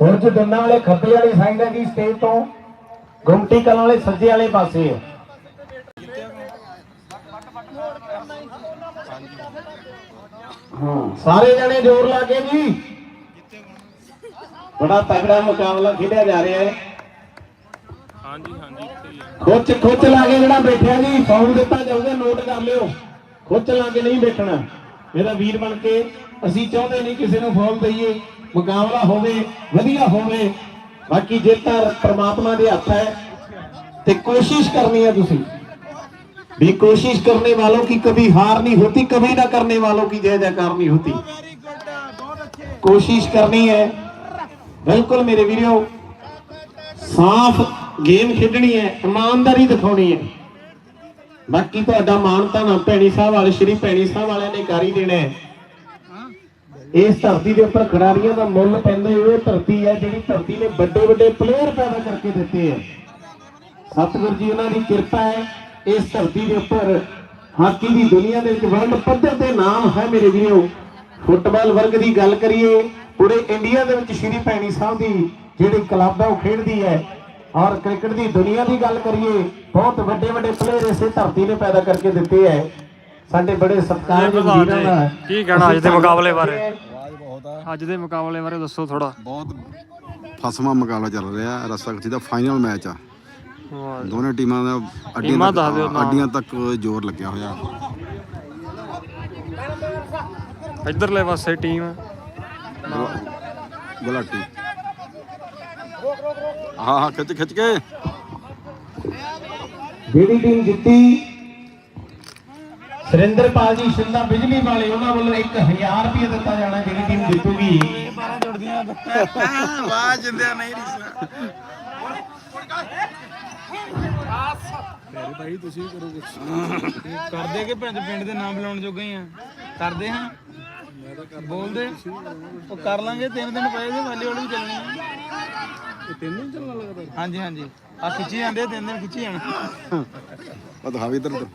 ਹੁਣ ਚ ਵਾਲੇ ਖੱਬੇ ਵਾਲੀ ਸਾਈਡ ਹੈ ਜੀ ਸਟੇਜ ਤੋਂ? ਗੁੰਮਟੀ ਕਲਾਂ ਵਾਲੇ ਸੱਜੇ ਵਾਲੇ ਪਾਸੇ ਹੈ। ਹਾਂ, ਸਾਰੇ ਜਣੇ ਜ਼ੋਰ ਲਾ ਕੇ ਜੀ। ਬੜਾ ਤਗੜਾ ਮੁਕਾਬਲਾ ਖੇਡਿਆ ਜਾ ਰਿਹਾ ਹੈ। ਹਾਂਜੀ ਹਾਂਜੀ। ਖੁੱਚ ਖੁੱਚ ਲਾ ਕੇ ਜਿਹੜਾ ਬੈਠਿਆ ਜੀ ਫੌਨ ਦਿੱਤਾ ਜਾਊਗਾ ਨੋਟ ਕਰ ਲਿਓ ਖੁੱਚ ਲਾ ਕੇ ਨਹੀਂ ਬੈਠਣਾ ਮੇਰਾ ਵੀਰ ਬਣ ਕੇ ਅਸੀਂ ਚਾਹੁੰਦੇ ਨਹੀਂ ਕਿਸੇ ਨੂੰ ਫੌਲ ਦਈਏ ਮੁਕਾਬਲਾ ਹੋਵੇ ਵਧੀਆ ਹੋਵੇ ਬਾਕੀ ਜੇ ਤਾਂ ਪ੍ਰਮਾਤਮਾ ਦੇ ਹੱਥ ਹੈ ਤੇ ਕੋਸ਼ਿਸ਼ ਕਰਨੀ ਹੈ ਤੁਸੀਂ भी कोशिश करने वालों की कभी हार नहीं होती कभी ना करने वालों की जय जयकार नहीं होती कोशिश करनी है बिल्कुल मेरे वीडियो ਸਾਫ਼ ਗੇਮ ਖੇਡਣੀ ਹੈ, ਇਮਾਨਦਾਰੀ ਦਿਖਾਉਣੀ ਹੈ। ਬਾਕੀ ਤੁਹਾਡਾ ਮਾਣ ਤਾਂ ਭੈਣੀ ਸਾਹਿਬ ਵਾਲੇ, ਸ਼੍ਰੀ ਭੈਣੀ ਸਾਹਿਬ ਵਾਲਿਆਂ ਨੇ ਕਰ ਹੀ ਦੇਣਾ ਹੈ। ਇਸ ਧਰਤੀ ਦੇ ਉੱਪਰ ਖਿਡਾਰੀਆਂ ਦਾ ਮੁੱਲ ਪੈਂਦਾ ਹੀ ਉਹ ਧਰਤੀ ਹੈ ਜਿਹੜੀ ਧਰਤੀ ਨੇ ਵੱਡੇ ਵੱਡੇ ਪਲੇਅਰ ਪੈਦਾ ਕਰਕੇ ਦਿੱਤੇ ਹੈ। ਸਤਿਗੁਰੂ ਜੀ, ਉਹਨਾਂ ਦੀ ਕਿਰਪਾ ਹੈ, ਇਸ ਧਰਤੀ ਦੇ ਉੱਪਰ ਹਾਕੀ ਦੀ ਦੁਨੀਆ ਦੇ ਵਿੱਚ ਵਰਲਡ ਪੱਧਰ ਤੇ ਨਾਮ ਹੈ ਮੇਰੇ ਵੀਰੋ। ਫੁੱਟਬਾਲ ਵਰਗ ਦੀ ਗੱਲ ਕਰੀਏ, ਪੂਰੇ ਇੰਡੀਆ ਦੇ ਵਿੱਚ ਸ਼੍ਰੀ ਭੈਣੀ ਸਾਹਿਬ ਦੀ ਜਿਹੜੀ ਕਲੱਬ ਹੈ, ਉਹ ਖੇਡਦੀ ਹੈ। ਔਰ ਕ੍ਰਿਕਟ ਦੀ ਦੁਨੀਆ ਦੀ ਗੱਲ ਕਰੀਏ ਬਹੁਤ ਵੱਡੇ ਵੱਡੇ ਪਲੇਅਰ ਇਸੇ ਧਰਤੀ ਨੇ ਪੈਦਾ ਕਰਕੇ ਦਿੱਤੇ ਹੈ ਸਾਡੇ ਬੜੇ ਸਤਿਕਾਰਯੋਗ ਵੀਰਾਂ ਦਾ ਕੀ ਕਹਿਣਾ ਅੱਜ ਦੇ ਮੁਕਾਬਲੇ ਬਾਰੇ? ਅੱਜ ਦੇ ਮੁਕਾਬਲੇ ਬਾਰੇ ਦੱਸੋ ਥੋੜਾ ਬਹੁਤ ਫਸਵਾ ਮੁਕਾਬਲਾ ਚੱਲ ਰਿਹਾ ਰਸਕਤੀ ਦਾ ਫਾਈਨਲ ਮੈਚ ਆ। ਦੋਨੇ ਟੀਮਾਂ ਦਾ ਅੱਡੀਆਂ ਤੱਕ। ਅੱਡੀਆਂ ਤੱਕ ਜ਼ੋਰ ਲੱਗਿਆ ਹੋਇਆ। ਇਧਰਲੇ ਪਾਸੇ ਟੀਮ। ਗੁਲਾਟੀ। ਹਾਂ ਹਾਂ ਖਿੱਚ ਖਿੱਚ ਕੇ। ਜਿਹੜੀ ਟੀਮ ਜਿੱਤੀ ਸੁਰਿੰਦਰਪਾਲ ਜੀ ਸ਼ਿੰਦਾ ਬਿਜਲੀ ਵਾਲੇ ਉਹਨਾਂ ਵੱਲੋਂ 1000 ਰੁਪਏ ਦਿੱਤਾ ਜਾਣਾ ਜਿਹੜੀ ਟੀਮ ਜਿੱਤੂਗੀ। ਵਾਹ ਜਿੰਦਿਆ ਨਹੀਂ ਰਿਸਾ ਭਾਈ ਤੁਸੀਂ ਕਰੋ ਕੁਝ ਕਰਦੇ ਕਿ ਪਿੰਡ ਪਿੰਡ ਦੇ ਨਾਮ ਬੁਲਾਉਣ ਜੋਗੇ ਹੀ ਆ? ਕਰਦੇ ਹਾਂ? ਬੋਲਦੇ? ਉਹ ਕਰ ਲਾਂਗੇ ਤਿੰਨ ਦਿਨ ਪਏ ਤੇ ਵਾਲੀ ਵਾਲੀ ਵੀ ਚੱਲਣੀ ਆ। ਇਹ ਤਿੰਨ ਦਿਨ ਚੱਲਣਾ ਲੱਗਦਾ? ਹਾਂਜੀ ਹਾਂਜੀ। ਆ ਖਿੱਚੀ ਜਾਂਦੇ ਤਿੰਨ ਦਿਨ ਖਿੱਚੀ ਜਾਣਾ। ਉਹ ਦਿਖਾ ਵੀ ਇੱਧਰ ਉੱਧਰ।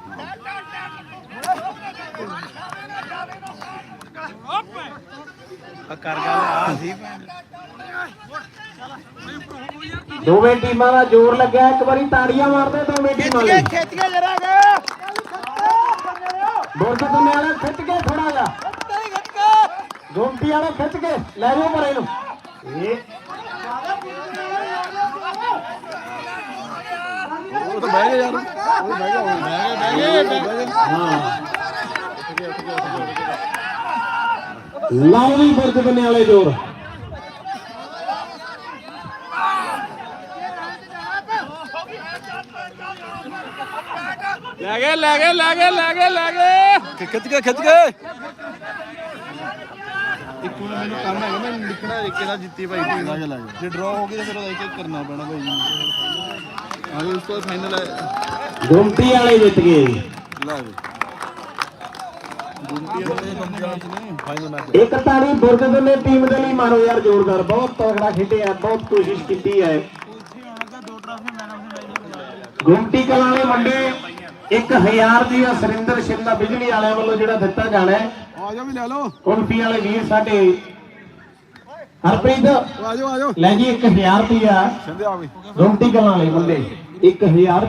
ਆ ਕਰ ਗੱਲ ਆ ਸੀ ਭੈਣ। ਦੋਵੇਂ ਟੀਮਾਂ ਦਾ ਜ਼ੋਰ ਲੱਗਿਆ ਇੱਕ ਵਾਰੀ ਤਾੜੀਆਂ ਮਾਰਦੇ ਦੋਵੇਂ ਟੀਮਾਂ ਲਈ ਖਿੱਚ ਕੇ ਜਰਾ ਗੇ ਬੋਰਡ ਦੁਨੇ ਵਾਲੇ ਖਿੱਚ ਕੇ ਥੋੜਾ ਜਿਹਾ ਗੋਮਟੀ ਵਾਲੇ ਖਿੱਚ ਕੇ ਲੈ ਜਾਓ ਪਰ ਇਹਨੂੰ ਇਹ ਉਹ ਤਾਂ ਬਹਿ ਗਿਆ ਯਾਰ। ਉਹ ਬਹਿ ਗਿਆ ਬਹਿ ਗਿਆ ਬਹਿ ਗਿਆ ਹਾਂ। ਲਾਓ ਵੀ ਬੁਰਜ ਬੰਨੇ ਵਾਲੇ ਜ਼ੋਰ। ਲੈ ਗਏ ਲੈ ਗਏ ਲੈ ਗਏ ਲੈ ਗਏ ਲੈ ਗਏ। ਖਿੱਚ ਕੇ ਖਿੱਚ ਕੇ। ਇੱਕ ਹੁਣ ਮੈਨੂੰ ਕੰਮ ਹੈਗਾ ਮੈਂ ਲਿਖਣਾ ਇੱਕ ਦਾ ਜਿੱਤੀ ਭਾਈ ਟੀਮ ਲਾ ਕੇ ਲਾ ਕੇ ਜੇ ਡਰਾ ਹੋ ਗਈ ਤਾਂ ਫਿਰ ਉਹਦਾ ਇੱਕ ਇੱਕ ਕਰਨਾ ਪੈਣਾ ਭਾਈ। ਜੀ ਆਗੇ ਉਸ ਤੋਂ ਫਾਈਨਲ ਹੈ। ਗੋਮਟੀ ਵਾਲੇ ਜਿੱਤ ਗਏ। ਲੈ ਵੀ। ਫਾਈਨਲ ਮੈਚ ਇੱਕ ਤਾੜੀ ਬੁਰਜ ਦੁਨੇ ਟੀਮ ਦੇ ਲਈ ਮਾਰੋ ਯਾਰ ਜ਼ੋਰਦਾਰ। ਬਹੁਤ ਤਗੜਾ ਖੇਡਿਆ ਬਹੁਤ ਕੋਸ਼ਿਸ਼ ਕੀਤੀ ਹੈ। ਗੁੰਮਟੀ ਕਲਾਂ ਵਾਲੇ ਮੁੰਡੇ 1000 ਦੀ ਸੁਰਿੰਦਰ ਸ਼ਿੰਦਾ ਬਿਜਲੀ ਵਾਲਿਆਂ ਵੱਲੋਂ ਜਿਹੜਾ ਦਿੱਤਾ ਜਾਣਾ ਹੈ। ਆ ਜਾਓ ਵੀ ਲੈ ਲਓ। ਗੁੰਮਟੀ ਵਾਲੇ ਵੀਰ ਸਾਡੇ। ਹਰਪ੍ਰੀਤ ਆ ਜਾਓ ਆ ਜਾਓ ਲੈ ਜੀ 1000 ਰੁਪਿਆ ਸਿੰਧੇ ਆ ਵੀ। ਗੁੰਮਟੀ ਕਲਾਂ ਵਾਲੇ ਮੁੰਡੇ। 1000 ਰੁਪਿਆ